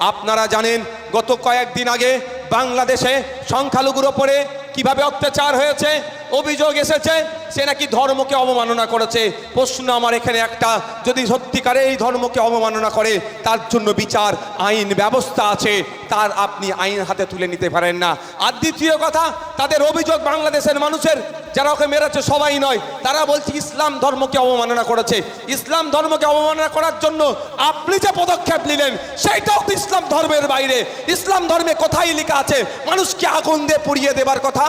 আপনারা জানেন গত কয়েকদিন আগে বাংলাদেশে সংখ্যালঘুর ওপরে কীভাবে অত্যাচার হয়েছে? অভিযোগ এসেছে, সে নাকি ধর্মকে অবমাননা করেছে। প্রশ্ন আমার এখানে একটা, যদি সত্যিকারে এই ধর্মকে অবমাননা করে, তার জন্য বিচার, আইন ব্যবস্থা আছে, তার আপনি আইন হাতে তুলে নিতে পারেন না। আর দ্বিতীয় কথা, তাদের অভিযোগ বাংলাদেশের মানুষের, যারা ওকে মেরেছে সবাই নয়, তারা বলছে ইসলাম ধর্মকে অবমাননা করেছে। ইসলাম ধর্মকে অবমাননা করার জন্য আপনি যে পদক্ষেপ নিলেন সেইটাও তো ইসলাম ধর্মের বাইরে। ইসলাম ধর্মে কোথায় লেখা আছে, মানুষকে আগুন দিয়ে পুড়িয়ে দেবার কথা?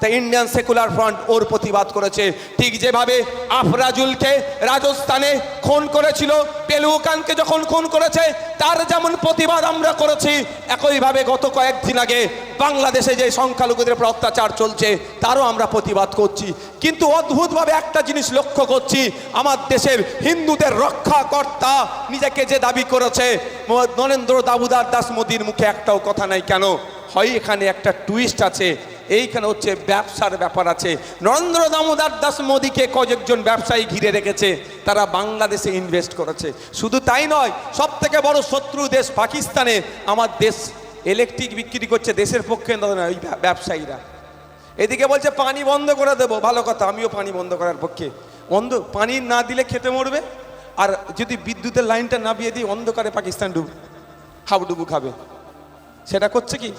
তাই ইন্ডিয়ান সেকুলার ফ্রন্ট ওর প্রতিবাদ করেছে। ঠিক যেভাবে আফরাজুলকে রাজস্থানে খুন করেছিল পেলুকানকে যখন খুন করেছে, তার যেমন প্রতিবাদ আমরা করেছি, একইভাবে গত কয়েকদিন আগে বাংলাদেশে যে সংখ্যালঘুদের উপর অত্যাচার চলছে, তারও আমরা প্রতিবাদ করছি। কিন্তু অদ্ভুতভাবে একটা জিনিস লক্ষ্য করছি, আমার দেশের হিন্দুদের রক্ষাকর্তা নিজেকে যে দাবি করেছে নরেন্দ্র দাবুদার দাস মোদীর মুখে একটাও কথা নাই কেন? হয় এখানে একটা টুইস্ট আছে এইখানে হচ্ছে ব্যবসার ব্যাপার আছে। নরেন্দ্র দামোদর দাস মোদীকে কয়েকজন ব্যবসায়ী ঘিরে রেখেছে, তারা বাংলাদেশে ইনভেস্ট করেছে। শুধু তাই নয় সব থেকে বড় শত্রু দেশ পাকিস্তানে, আমার দেশ ইলেকট্রিক বিক্রি করছে দেশের পক্ষে ওই ব্যবসায়ীরা। এদিকে বলছে, পানি বন্ধ করে দেবো। ভালো কথা, আমিও পানি বন্ধ করার পক্ষে। বন্ধ, পানি না দিলে খেতে মরবে, আর যদি বিদ্যুতের লাইনটা নামিয়ে দিই, অন্ধকারে পাকিস্তান ডুব, হাবুডুবু খাবে। সেটা করছে কি?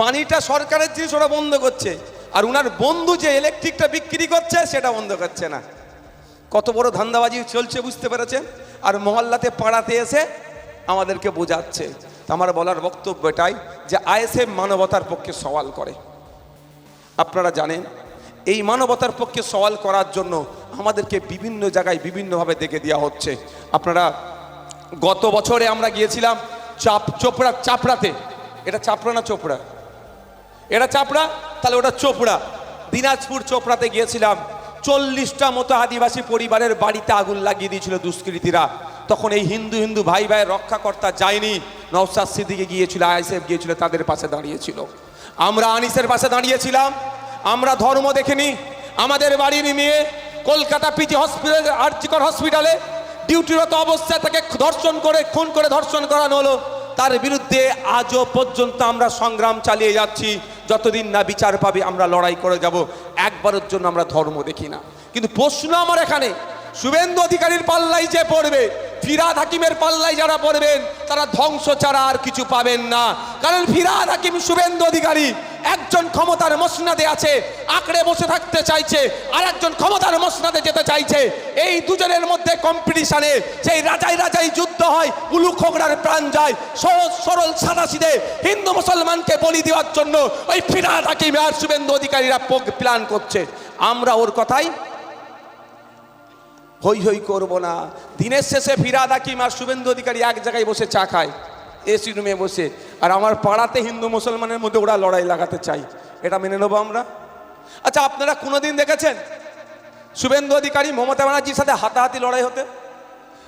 পানিটা সরকারের জিনিস, ওরা বন্ধ করছে। আর উনার বন্ধু যে ইলেকট্রিকটা বিক্রি করছে, সেটা বন্ধ করছে না। কত বড় ধান্দাবাজি চলছে, বুঝতে পেরেছেন? আর মহল্লাতে পাড়াতে এসে আমাদেরকে বোঝাচ্ছে। আমার বলার বক্তব্য এটাই যে আইএসএফ মানবতার পক্ষে সওয়াল করে। আপনারা জানেন, এই মানবতার পক্ষে সওয়াল করার জন্য আমাদেরকে বিভিন্ন জায়গায় বিভিন্নভাবে দেখে দেওয়া হচ্ছে। আপনারা গত বছরে আমরা গিয়েছিলাম চাপ, চোপড়া, চাপড়াতে। এটা চাপড়া না চোপড়া? এটা চাপড়া? তাহলে ওটা চোপড়া। দিনাজপুর চোপড়াতে গিয়েছিলাম। চল্লিশটা মতো আদিবাসী পরিবারের বাড়িতে আগুন লাগিয়ে দিয়েছিল দুষ্কৃতীরা। তখন এই হিন্দু হিন্দু ভাই ভাই রক্ষাকর্তা যায়নি। নওসাদ সিদ্দিকে গিয়েছিল আইসেফ গিয়েছিল, তাদের পাশে দাঁড়িয়েছিল। আমরা আনিসের পাশে দাঁড়িয়েছিলাম। আমরা ধর্ম দেখিনি। আমাদের বাড়ির মেয়ে কলকাতা পিজি হসপিটাল, আর্জিকর হসপিটালে ডিউটিরত অবস্থায় তাকে ধর্ষণ করে, খুন করে ধর্ষণ করানো হলো। তার বিরুদ্ধে আজও পর্যন্ত আমরা সংগ্রাম চালিয়ে যাচ্ছি। যতদিন না বিচার পাবে, আমরা লড়াই করে যাব। একবারের জন্য আমরা ধর্ম দেখি না। কিন্তু প্রশ্ন আমার এখানে, শুভেন্দু অধিকারীর পাল্লাই যে পড়বে, ফিরাদ হাকিমের পাল্লাই যারা পড়বেন, তারা ধ্বংস ছাড়া আর কিছু পাবেন না। কারণ ফিরাদ হাকিম শুভেন্দু অধিকারী। একজন ক্ষমতার মসনাদে আছে, আঁকড়ে বসে থাকতে চাইছে আর একজন ক্ষমতার মসনাদে যেতে চাইছে। এই দুজনের মধ্যে কম্পিটিশনে সেই রাজাই রাজাই যুদ্ধ হয়, উলু খোগড়ার প্রাণ যায়। সরল সরল সাদাসিদে হিন্দু মুসলমানকে বলি দেওয়ার জন্য ওই ফিরাদ হাকিম আর শুভেন্দু অধিকারীরা প্ল্যান করছে। আমরা ওর কথাই হই হই করব না। দিনের শেষে ফিরাদ হাকিম আর শুভেন্দু অধিকারী এক জায়গায় বসে চা খায়। এসি রুমে বসে। আর আমার পাড়াতে হিন্দু মুসলমানের মধ্যে ওরা লড়াই লাগাতে চাই। এটা মেনে নেব আমরা? আচ্ছা আপনারা কোনোদিন দেখেছেন? শুভেন্দু অধিকারী মমতা ব্যানার্জির সাথে হাতাহাতি লড়াই হতে?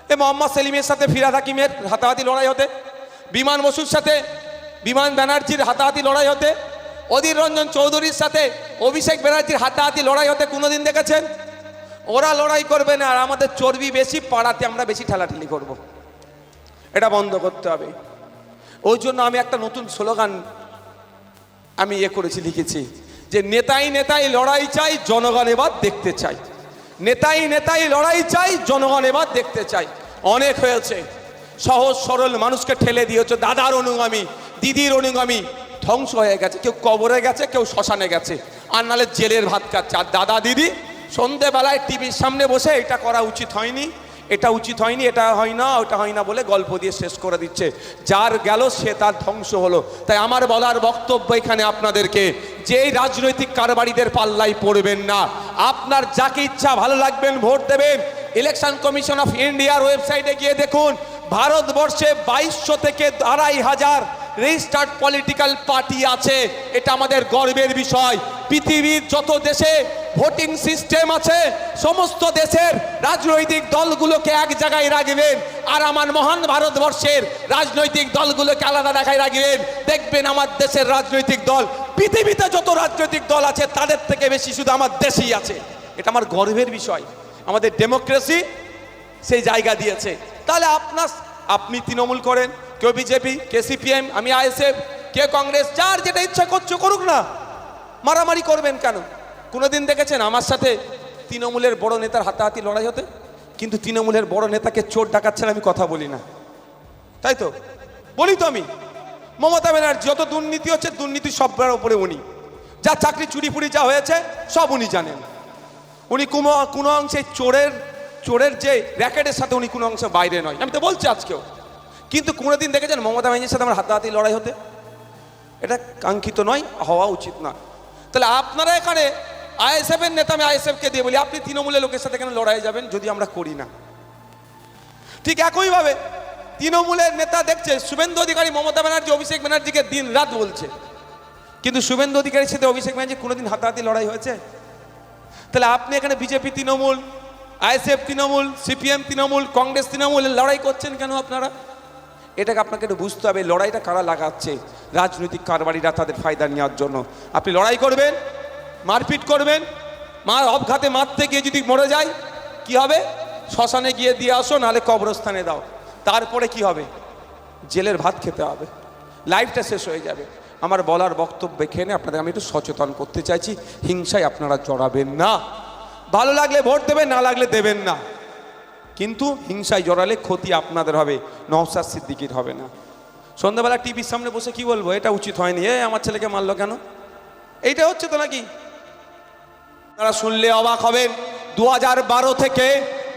এ মোহাম্মদ সেলিমের সাথে ফিরাদ হাকিমের হাতাহাতি লড়াই হতে? বিমান বসুর সাথে বিমান ব্যানার্জির হাতাহাতি লড়াই হতে? অধীর রঞ্জন চৌধুরীর সাথে অভিষেক ব্যানার্জির হাতাহাতি লড়াই হতে কোনোদিন দেখেছেন? ওরা লড়াই করবে না, আর আমাদের চর্বি বেশি, পাড়াতে আমরা বেশি ঠেলাঠেলি করব। এটা বন্ধ করতে হবে। ওই জন্য আমি একটা নতুন স্লোগান আমি ইয়ে করেছি, লিখেছি যে, নেতাই নেতাই লড়াই চাই, জনগণ এবার দেখতে চাই। নেতাই নেতাই লড়াই চাই, জনগণ এবার দেখতে চাই। অনেক হয়েছে। সহজ সরল মানুষকে ঠেলে দিয়েছে, দাদার অনুগামী, দিদির অনুগামী। ধ্বংস হয়ে গেছে। কেউ কবরে গেছে, কেউ শ্মশানে গেছে। আর নাহলে জেলের ভাত খাচ্ছে। আর দাদা, দিদি, সন্ধেবেলায় টিভির সামনে বসে এটা করা উচিত হয়নি। এটা উচিত হয়নি, এটা হয় না, ওটা হয় না বলে গল্প দিয়ে শেষ করে দিচ্ছে। যার গেল, সে তার ধ্বংস হলো। তাই আমার বলার বক্তব্য এখানে আপনাদেরকে যেই রাজনৈতিক কারবারিদের পাল্লায় পড়বেন না। আপনার যাকে ইচ্ছা ভালো লাগবেন, ভোট দেবেন। ইলেকশন কমিশন অফ ইন্ডিয়ার ওয়েবসাইটে গিয়ে দেখুন, ভারতবর্ষে বাইশশো থেকে আড়াই হাজার রেজিস্টার্ড পলিটিক্যাল পার্টি আছে, এটা আমাদের গর্বের বিষয়। পৃথিবীর যত দেশে ভোটিং সিস্টেম আছে, সমস্ত দেশের রাজনৈতিক দলগুলোকে এক জায়গায় রাখবেন আর আমার মহান ভারতবর্ষের রাজনৈতিক দলগুলোকে আলাদা দেখায় রাখবেন। দেখবেন আমার দেশের রাজনৈতিক দল, পৃথিবীতে যত রাজনৈতিক দল আছে, তাদের থেকে বেশি শুধু আমার দেশেই আছে। এটা আমার গর্বের বিষয়। আমাদের ডেমোক্রেসি সেই জায়গা দিয়েছে। তাহলে আপনার আপনি তৃণমূল করেন কেউ বিজেপি কে সিপিএম আমি আইএসএফ কে কংগ্রেস যার যেটা ইচ্ছা করছ করুক না, মারামারি করবেন কেন? কোনোদিন দেখেছেন আমার সাথে তৃণমূলের বড় নেতার হাতাহাতি লড়াই হতে? কিন্তু তৃণমূলের বড় নেতাকে চোর ডাকাচ্ছেন আমি কথা বলি না। তাই তো? বলি তো আমি। মমতা ব্যানার্জি, যত দুর্নীতি হচ্ছে, দুর্নীতি সবার উপরে উনি। যা চাকরি চুরি ফুরি যা হয়েছে, সব উনি জানেন। উনি কোনো কোনো অংশে চোরের চোরের যে র্যাকেটের সাথে উনি কোনো অংশে বাইরে নয়। আমি তো বলছি আজকেও। কিন্তু কোনোদিন দেখেছেন মমতা ব্যানার্জির সাথে আমার হাতাহাতি লড়াই হতে? এটা কাঙ্ক্ষিত নয়, হওয়া উচিত না তাহলে আপনারা এখানে আইএসএফ এর নেতা, আমি আইএসএফকে দিয়ে বলি, আপনি তৃণমূলের লোকের সাথে কেন লড়াই যাবেন যদি আমরা করি না? ঠিক একইভাবে তৃণমূলের নেতা দেখছে, শুভেন্দু অধিকারী মমতা ব্যানার্জি, অভিষেক ব্যানার্জিকে দিন রাত বলছে। কিন্তু শুভেন্দু অধিকারীর সাথে অভিষেক ব্যানার্জি কোনোদিন হাতাহাতি লড়াই হয়েছে? তাহলে আপনি এখানে BJP Trinamool, ISF Trinamool, CPM Trinamool, Congress তৃণমূলের লড়াই করছেন কেন আপনারা? এটাকে আপনাকে একটু বুঝতে হবে, লড়াইটা কারা লাগাচ্ছে? রাজনৈতিক কারবারিরা তাদের ফায়দা নেওয়ার জন্য। আপনি লড়াই করবেন, মারপিট করবেন, মার অবঘাতে মারতে গিয়ে যদি মরে যায় কি হবে? শ্মশানে গিয়ে দিয়ে আসো, নাহলে কবরস্থানে দাও। তারপরে কি হবে? জেলের ভাত খেতে হবে। লাইফটা শেষ হয়ে যাবে। আমার বলার বক্তব্য এখানে, আপনাদের আমি একটু সচেতন করতে চাইছি। হিংসায় আপনারা জড়াবেন না। ভালো লাগলে ভোট দেবেন, না লাগলে দেবেন না। কিন্তু হিংসায় জড়ালে ক্ষতি আপনাদের হবে নওসাদ সিদ্দিকির হবে না। সন্ধ্যাবেলা টিভির সামনে বসে কি বলব? এটা উচিত হয়নি। এ আমার ছেলেকে মারলো কেন? এইটা হচ্ছে তো নাকি? তারা শুনলে অবাক হবেন দু বারো থেকে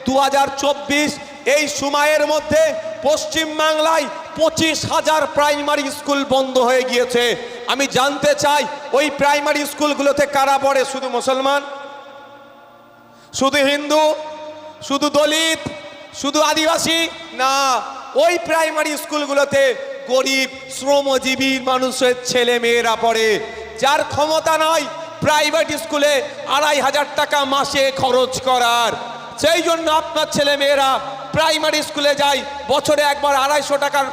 দু হাজার চব্বিশ এই সময়ের মধ্যে পশ্চিম বাংলায় পঁচিশ হাজার প্রাইমারি স্কুল বন্ধ হয়ে গিয়েছে। আমি জানতে চাই, ওই প্রাইমারি স্কুলগুলোতে কারা পড়ে? শুধু মুসলমান? শুধু হিন্দু? শুধু দলিত, শুধু আদিবাসী? না, ওই প্রাইমারি স্কুলগুলোতে গরিব, শ্রমজীবী মানুষের ছেলে মেয়েরা পড়ে। যার ক্ষমতা নয় প্রাইভেট স্কুলে আড়াই হাজার টাকা মাসে খরচ করার। সেই জন্য আপনার ছেলে মেয়েরা প্রাইমারি স্কুলে যায়, বছরে একবার আড়াইশো টাকার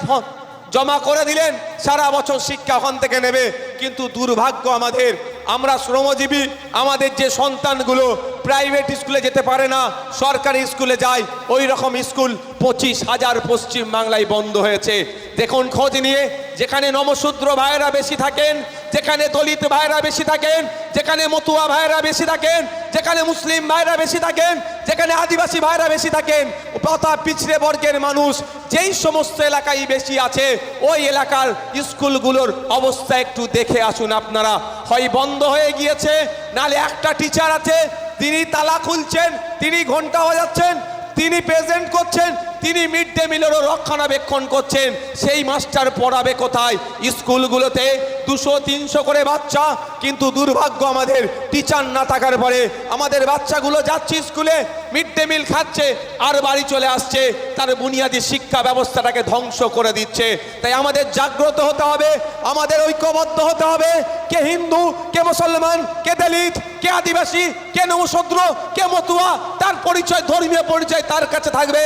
জমা করে দিলেন, সারা বছর শিক্ষা ওখান থেকে নেবে। কিন্তু দুর্ভাগ্য আমাদের আমরা শ্রমজীবী, আমাদের যে সন্তানগুলো প্রাইভেট স্কুলে যেতে পারে না, সরকারি স্কুলে যায় ওই রকম স্কুল পঁচিশ হাজার পশ্চিম বাংলায় বন্ধ হয়েছে। দেখুন খোঁজ নিয়ে, যেখানে নমশূদ্র ভাইয়েরা বেশি থাকেন, যেখানে দলিত ভাইয়েরা বেশি থাকেন, যেখানে মতুয়া ভাইয়েরা বেশি থাকেন, যেখানে মুসলিম ভাইয়েরা বেশি থাকেন, যেখানে আদিবাসী ভাইয়েরা বেশি থাকেন তথা পিছড়ে বর্গের মানুষ, যেই সমস্ত এলাকায় বেশি আছে, ওই এলাকার স্কুলগুলোর অবস্থা একটু দেখে আসুন আপনারা। হয় বন্ধ হয়ে গিয়েছে, নালে একটা টিচার আছে, তিনি তালা খুলছেন, তিনি ঘণ্টা বাজাচ্ছেন, তিনি প্রেজেন্ট করছেন তিনি মিড ডে মিলেরও রক্ষণাবেক্ষণ করছেন। সেই মাস্টার পড়াবে কোথায়? স্কুলগুলোতে দুশো, তিনশো করে বাচ্চা। কিন্তু দুর্ভাগ্য আমাদের টিচার না থাকার পরে আমাদের বাচ্চাগুলো যাচ্ছে স্কুলে মিড ডে মিল খাচ্ছে, আর বাড়ি চলে আসছে। তার বুনিয়াদী শিক্ষা ব্যবস্থাটাকে ধ্বংস করে দিচ্ছে। তাই আমাদের জাগ্রত হতে হবে, আমাদের ঐক্যবদ্ধ হতে হবে। কে হিন্দু, কে মুসলমান, কে দলিত, কে আদিবাসী, কে নৌশদ্র, কে মতুয়া, তার পরিচয়, ধর্মীয় পরিচয় তার কাছে থাকবে।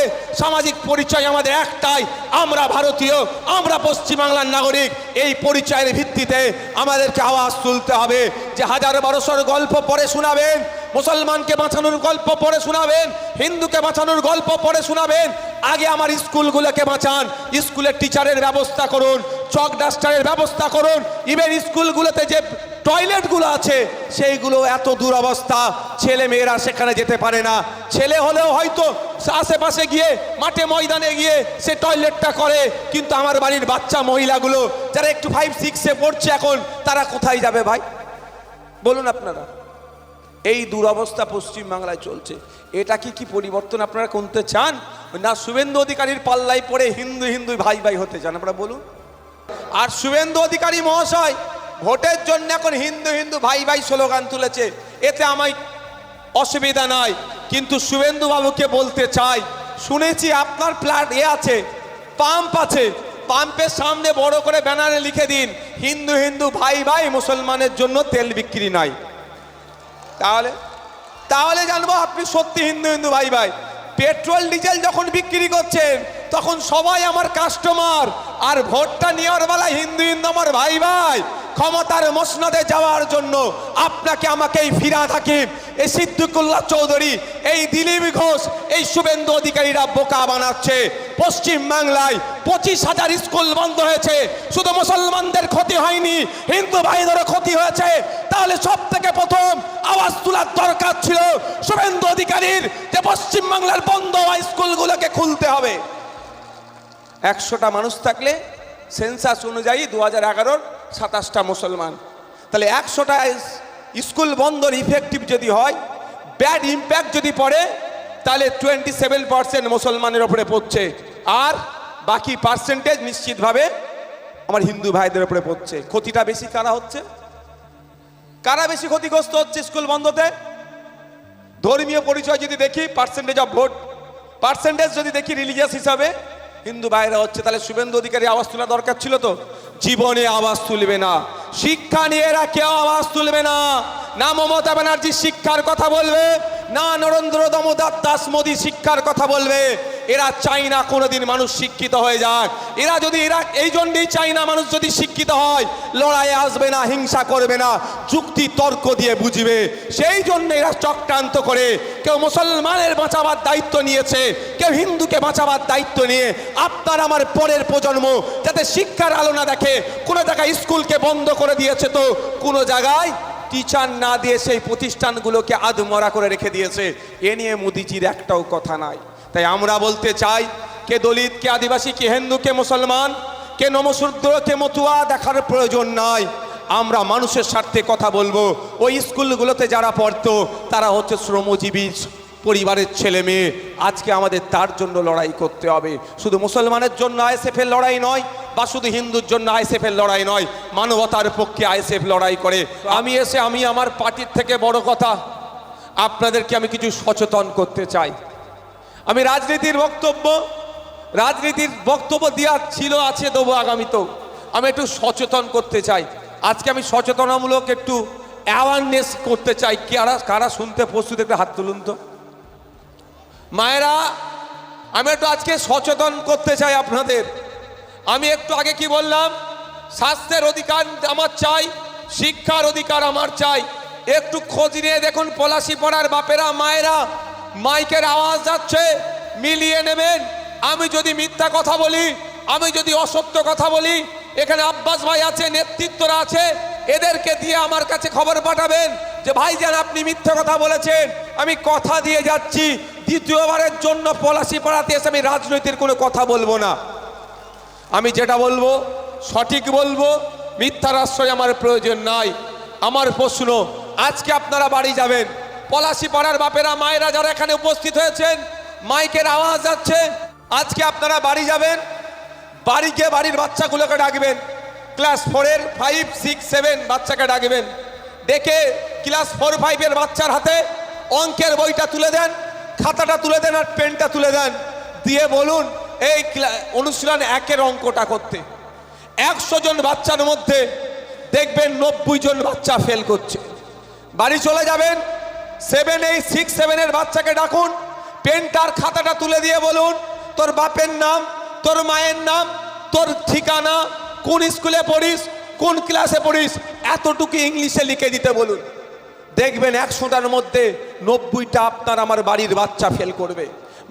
সামাজিক পরিচয় আমাদের একটাই। আমরা ভারতীয়, আমরা পশ্চিমবাংলার নাগরিক। এই পরিচয়ের ভিত্তিতে আমাদেরকে আওয়াজ তুলতে হবে যে হাজার বারোশোর গল্প পড়ে শোনাবেন, মুসলমানকে বাঁচানোর গল্প পড়ে শোনাবেন, হিন্দুকে বাঁচানোর গল্প পড়ে শোনাবেন, আগে আমার স্কুলগুলোকে বাঁচান, স্কুলের টিচারের ব্যবস্থা করুন চক ডাস্টারের ব্যবস্থা করুন, ইভেন স্কুলগুলোতে যে টয়লেটগুলো আছে, সেইগুলো এত দুরবস্থা, ছেলে মেয়েরা সেখানে যেতে পারে না। ছেলে হলেও হয়তো আশেপাশে গিয়ে, মাঠে ময়দানে গিয়ে সে টয়লেটটা করে, কিন্তু আমার বাড়ির বাচ্চা মহিলাগুলো, যারা একটু ফাইভ সিক্সে পড়ছে এখন, তারা কোথায় যাবে ভাই? বলুন আপনারা। এই দুরবস্থা পশ্চিম বাংলায় চলছে। এটা কি কি পরিবর্তন আপনারা করতে চান? না শুভেন্দু অধিকারীর পাল্লায় পড়ে হিন্দু হিন্দু ভাই ভাই হতে চান? আপনারা বলুন। আর শুভেন্দু অধিকারী মহাশয় ভোটের জন্য এখন হিন্দু হিন্দু ভাই ভাই স্লোগান তুলেছে। এতে আমায় অসুবিধা নাই, কিন্তু শুভেন্দু বাবুকে বলতে চাই। শুনেছি আপনার প্ল্যাট এ আছে, পাম্প আছে। পাম্পের সামনে বড় করে ব্যানারে লিখে দিন, হিন্দু হিন্দু ভাই ভাই মুসলমানের জন্য তেল বিক্রি নাই। তাহলে তাহলে জানব আপনি সত্যি হিন্দু হিন্দু ভাই ভাই। পেট্রোল, ডিজেল যখন বিক্রি করছেন, তখন সবাই আমার কাস্টমার, আর ভোটটা নেওয়ার বেলায় হিন্দু হিন্দু আমার ভাই ভাই। ক্ষমতার মসনদে যাওয়ার জন্য আপনাকে আমাকে এই ফিরাদ হাকিম। এই সিদ্দিকুল্লাহ চৌধুরী, এই দিলীপ ঘোষ, এই শুভেন্দু অধিকারীরা বোকা বানাচ্ছে। পশ্চিম বাংলায় পঁচিশ হাজার স্কুল বন্ধ হয়েছে। শুধু মুসলমানদের ক্ষতি হয়নি, হিন্দু ভাইদেরও ক্ষতি হয়েছে। তাহলে সব থেকে প্রথম আওয়াজ তোলার দরকার ছিল শুভেন্দু অধিকারীর যে পশ্চিম বাংলার বন্ধ হওয়া স্কুলগুলোকে খুলতে হবে। একশোটা মানুষ থাকলে সেন্সাস অনুযায়ী দু হাজার এগারোর সাতাশটা মুসলমান। তাহলে একশোটা স্কুল বন্ধর ইফেক্টিভ যদি হয় ব্যাড ইম্প্যাক্ট যদি পড়ে, তাহলে টোয়েন্টি সেভেন পার্সেন্ট মুসলমানের ওপরে পড়ছে। আর বাকি পার্সেন্টেজ নিশ্চিতভাবে আমার হিন্দু ভাইদের ওপরে পড়ছে। ক্ষতিটা বেশি কারা হচ্ছে? কারা বেশি ক্ষতিগ্রস্ত হচ্ছে স্কুল বন্ধতে ধর্মীয় পরিচয় যদি দেখি পার্সেন্টেজ অফ ভোট পার্সেন্টেজ যদি দেখি রিলিজিয়াস হিসাবে, হিন্দু ভাইরা হচ্ছে, তাহলে শুভেন্দু অধিকারী আওয়াজ তোলা দরকার ছিল তো? জীবনে আওয়াজ তুলবে না। শিক্ষা নিয়ে এরা কেউ আওয়াজ তুলবে না। না মমতা ব্যানার্জি শিক্ষার কথা বলবে না নরেন্দ্র দামোদর দাস মোদী শিক্ষার কথা বলবে, এরা চাই না কোনোদিন মানুষ শিক্ষিত হয়ে যাক। এরা যদি এরা, এই জন্যই চাই না মানুষ যদি শিক্ষিত হয়, লড়াইয়ে আসবে না, হিংসা করবে না, যুক্তি তর্ক দিয়ে বুঝবে। সেই জন্য এরা চক্রান্ত করে, কেউ মুসলমানের বাঁচাবার দায়িত্ব নিয়েছে, কেউ হিন্দুকে বাঁচাবার দায়িত্ব নিয়ে। আপনার আমার পরের প্রজন্ম যাতে শিক্ষার আলো না দেখে, কোনো জায়গায় স্কুলকে বন্ধ করে দিয়েছে তো, কোনো জায়গায় টিচার না দিয়ে সেই প্রতিষ্ঠানগুলোকে আধমরা করে রেখে দিয়েছে। এ নিয়ে মোদিজির একটাও কথা নাই। তাই আমরা বলতে চাই, কে দলিত, কে আদিবাসী, কে হিন্দু, কে মুসলমান, কে নমশূদ্র, কে মতুয়া দেখার প্রয়োজন নাই। আমরা মানুষের স্বার্থে কথা বলব। ওই স্কুলগুলোতে যারা পড়তো, তারা হচ্ছে শ্রমজীবী পরিবারের ছেলে মেয়ে। আজকে আমাদের তার জন্য লড়াই করতে হবে। শুধু মুসলমানের জন্য আইএসএফের লড়াই নয় বা শুধু হিন্দুর জন্য আইএসএফের লড়াই নয়, মানবতার পক্ষে আইএসএফ লড়াই করে। আমি এসে, আমি আমার পার্টির থেকে বড় কথা, আপনাদেরকে আমি কিছু সচেতন করতে চাই। আমি রাজনীতির বক্তব্য রাজনীতির বক্তব্য দেওয়ার ছিল, আছে, দেবো আগামীতেও আমি একটু সচেতন করতে চাই। আজকে আমি সচেতনামূলক একটু অ্যাওয়ারনেস করতে চাই। কারা কারা শুনতে প্রস্তুত, একটা হাত তুলুন তো। মায়েরা, আমি একটু আজকে সচেতন করতে চাই আপনাদের। আমি একটু আগে কি বললাম? স্বাস্থ্যের অধিকার আমার চাই, শিক্ষার অধিকার আমার চাই। একটু খোঁজ নিয়ে দেখুন পলাশি পড়ার বাপেরা, মায়েরা, মাইকের আওয়াজ যাচ্ছে, মিলিয়ে নেবেন। আমি যদি মিথ্যা কথা বলি, আমি যদি অসত্য কথা বলি, এখানে আব্বাস ভাই আছে, নেতৃত্বরা আছে, এদেরকে দিয়ে আমার কাছে খবর পাঠাবেন যে ভাই ভাইজান, আপনি মিথ্যা কথা বলেছেন। আমি কথা দিয়ে যাচ্ছি। দ্বিতীয়বারের জন্য পলাশি পাড়াতে এসে আমি রাজনৈতিক কোনো কথা বলব না। আমি যেটা বলব, সঠিক বলব, মিথ্যার আশ্রয় আমার প্রয়োজন নাই। আমার প্রশ্ন, আজকে আপনারা বাড়ি যাবেন পলাশি পাড়ার বাপেরা, মায়েরা যারা এখানে উপস্থিত হয়েছেন, মাইকের আওয়াজ যাচ্ছে, আজকে আপনারা বাড়ি যাবেন, বাড়ি গিয়ে বাড়ির বাচ্চাগুলোকে ডাকবেন, ক্লাস ফোরের ফাইভ, সিক্স, সেভেন বাচ্চাকে ডাকবেন। ডেকে ক্লাস ফোর, ফাইভের বাচ্চার হাতে অঙ্কের বইটা তুলে দেন, খাতাটা তুলে দেন আর পেনটা তুলে দেন। দিয়ে বলুন এই অনুশীলন একের অঙ্কটা করতে। একশো জন বাচ্চার মধ্যে দেখবেন নব্বই জন বাচ্চা ফেল করছে। বাড়ি চলে যাবেন সেভেন এইট সিক্স সেভেনের বাচ্চাকে ডাকুন, পেনটার খাতাটা তুলে দিয়ে বলুন, তোর বাপের নাম, তোর মায়ের নাম, তোর ঠিকানা, কোন স্কুলে পড়িস, কোন ক্লাসে পড়িস, এতটুকু ইংলিশে লিখে দিতে বলুন। দেখবেন একশোটার মধ্যে নব্বইটা আপনার আমার বাড়ির বাচ্চা ফেল করবে।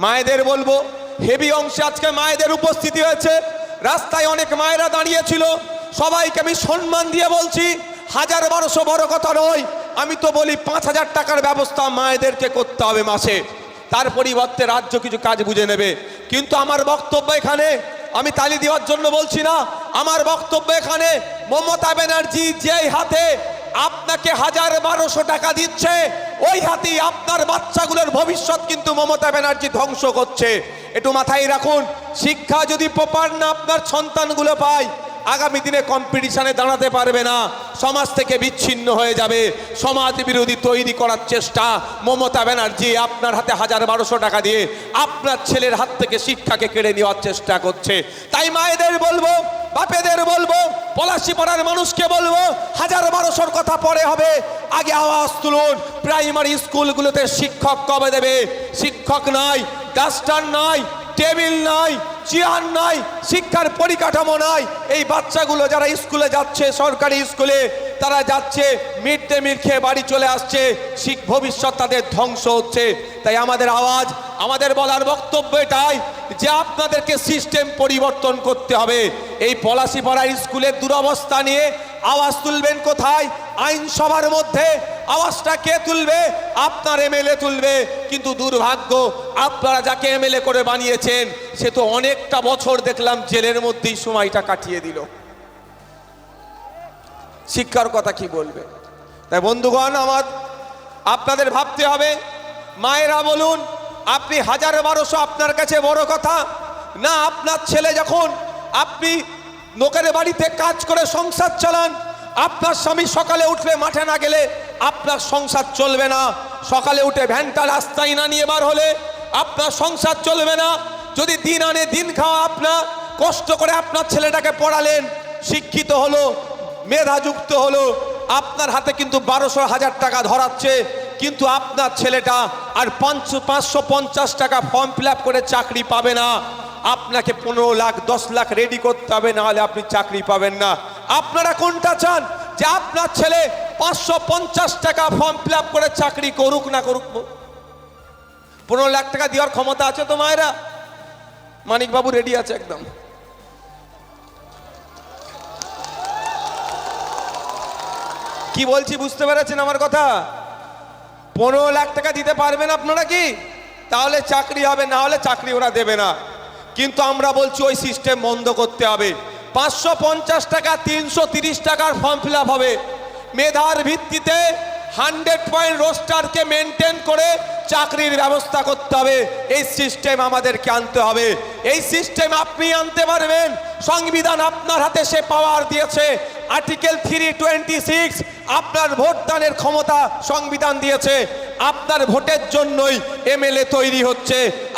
মায়েদের বলব হেভি অংশে আজকে মায়েদের উপস্থিতি হয়েছে। রাস্তায় অনেক মায়েরা দাঁড়িয়েছিল। সবাইকে আমি সম্মান দিয়ে বলছি, হাজার বারোশো বড় কথা নয়, আমি তো বলি পাঁচ হাজার টাকার ব্যবস্থা মায়েদেরকে করতে হবে মাসে। তার পরিবর্তে রাজ্য কিছু কাজ বুঝে নেবে। কিন্তু আমার বক্তব্য এখানে, আমি তালি দেওয়ার জন্য বলছি না, আমার বক্তব্য এখানে মমতা ব্যানার্জি যেই হাতে আপনাকে হাজার বারোশো টাকা দিচ্ছে। ওই হাতি আপনার বাচ্চাগুলোর ভবিষ্যৎ কিন্তু মমতা ব্যানার্জি ধ্বংস করছে। একটু মাথায় রাখুন, শিক্ষা যদি প্রপার না আপনার সন্তানগুলো পায় আগামী দিনে কম্পিটিশনে দাঁড়াতে পারবে না। সমাজ থেকে বিচ্ছিন্ন হয়ে যাবে। সমাজ বিরোধী তৈরি করার চেষ্টা। মমতা ব্যানার্জি, আপনার হাতে হাজার বারোশো টাকা দিয়ে আপনার ছেলের হাত থেকে শিক্ষাকে কেড়ে নেওয়ার চেষ্টা করছে। তাই মায়েদের বলব, বাপেদের বলব, পলাশি পাড়ার মানুষকে বলব, হাজার বারোশোর কথা পরে হবে। আগে আওয়াজ তুলুন। প্রাইমারি স্কুলগুলোতে শিক্ষক কবে দেবে? শিক্ষক নাই, ডাস্টার নাই টেবিল নাই, চেয়ার নাই, শিক্ষার পরিকাঠামো নাই। এই বাচ্চাগুলো যারা স্কুলে যাচ্ছে, সরকারি স্কুলে, তারা যাচ্ছে, মিড ডে মিল খেয়ে বাড়ি চলে আসছে, শিখ ভবিষ্যৎ তাদের ধ্বংস হচ্ছে। তাই আমাদের আওয়াজ, আমাদের বলার বক্তব্য এটাই যে আপনাদেরকে সিস্টেম পরিবর্তন করতে হবে। এই পলাশিপাড়ার স্কুলের দুরবস্থা নিয়ে আওয়াজ তুলবেন কোথায়? আইনসভার মধ্যে। আওয়াজটা কে তুলবে? আপনার এমএলএ তুলবে। কিন্তু দুর্ভাগ্য, আপনারা যাকে এমএলএ করে বানিয়েছেন, সে তো অনেকটা বছর দেখলাম জেলের মধ্যেই সময়টা কাটিয়ে দিল। শিক্ষার কথা কি বলবে? তাই বন্ধুগণ, আমার আপনাদের ভাবতে হবে, মায়েরা বলুন, আপনি হাজার বারোশো আপনার কাছে বড় কথা, না আপনার ছেলে যখন আপনি লোকের বাড়িতে কাজ করে সংসার চালান। আপনার স্বামী সকালে উঠলে মাঠে না গেলে আপনার সংসার চলবে না। সকালে উঠে ভ্যানটা রাস্তায় না নিয়ে বার হলে আপনার সংসার চলবে না। যদি দিন আনে দিন খাওয়া আপনার, কষ্ট করে আপনার ছেলেটাকে পড়ালেন, শিক্ষিত হলো, মেধাযুক্ত হলো, আপনার হাতে কিন্তু বারোশো হাজার টাকা ধরাচ্ছে, কিন্তু আপনার ছেলেটা আর পাঁচশো পাঁচশো পঞ্চাশ টাকা ফর্ম ফিল করে চাকরি পাবে না। আপনাকে পনেরো লাখ, দশ লাখ রেডি করতে হবে, নাহলে আপনি চাকরি পাবেন না। আপনারা কোনটা চান? যে আপনার ছেলে পাঁচশো পঞ্চাশ টাকা ফর্ম ফিল করে চাকরি করুক না করুক পনেরো লাখ টাকা দেওয়ার ক্ষমতা আছে তো মায়েরা? মানিকবাবু রেডি আছে একদম। কি বলছি, বুঝতে পেরেছেন আমার কথা? পনেরো লাখ টাকা দিতে পারবেন আপনারা কি? তাহলে চাকরি হবে, না হলে চাকরি ওরা দেবে না। কিন্তু আমরা বলছি ওই সিস্টেম বন্ধ করতে হবে। পাঁচশো পঞ্চাশ টাকা, তিনশো তিরিশ টাকার ফর্ম ফিল হবে। মেধার ভিত্তিতে হান্ড্রেড পয়েন্ট রোস্টারকে মেনটেন করে চাকরির ব্যবস্থা করতে হবে। এই সিস্টেম আমাদেরকে আনতে হবে। এই সিস্টেম আপনি আনতে পারবেন। সংবিধান আপনার হাতে, সে পাওয়ার দিয়েছে। আর্টিকেল থ্রি টোয়েন্টি সিক্স আপনার ভোটদানের ক্ষমতা সংবিধান দিয়েছে। আপনার ভোটের জন্যই এমএলএ তৈরি হচ্ছে।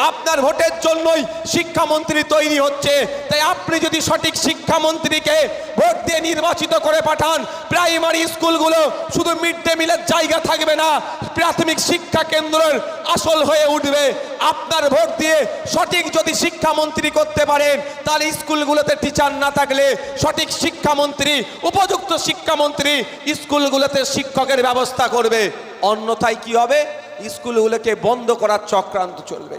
আপনার ভোটের জন্যই শিক্ষামন্ত্রী তৈরি হচ্ছে। তাই আপনি যদি সঠিক শিক্ষামন্ত্রীকে ভোট দিয়ে নির্বাচিত করে পাঠান প্রাইমারি স্কুলগুলো শুধু মিড ডে মিলের জায়গা থাকবে না। প্রাথমিক শিক্ষা কেন্দ্রের আসল হয়ে উঠবে। আপনার ভোট দিয়ে সঠিক যদি শিক্ষামন্ত্রী করতে পারেন তাহলে স্কুলগুলোতে টিচার না থাকলে সঠিক শিক্ষামন্ত্রী, উপযুক্ত শিক্ষামন্ত্রী স্কুলগুলোতে শিক্ষকের ব্যবস্থা করবে। অন্যথায় কি হবে? স্কুলগুলোকে বন্ধ করার চক্রান্ত চলবে।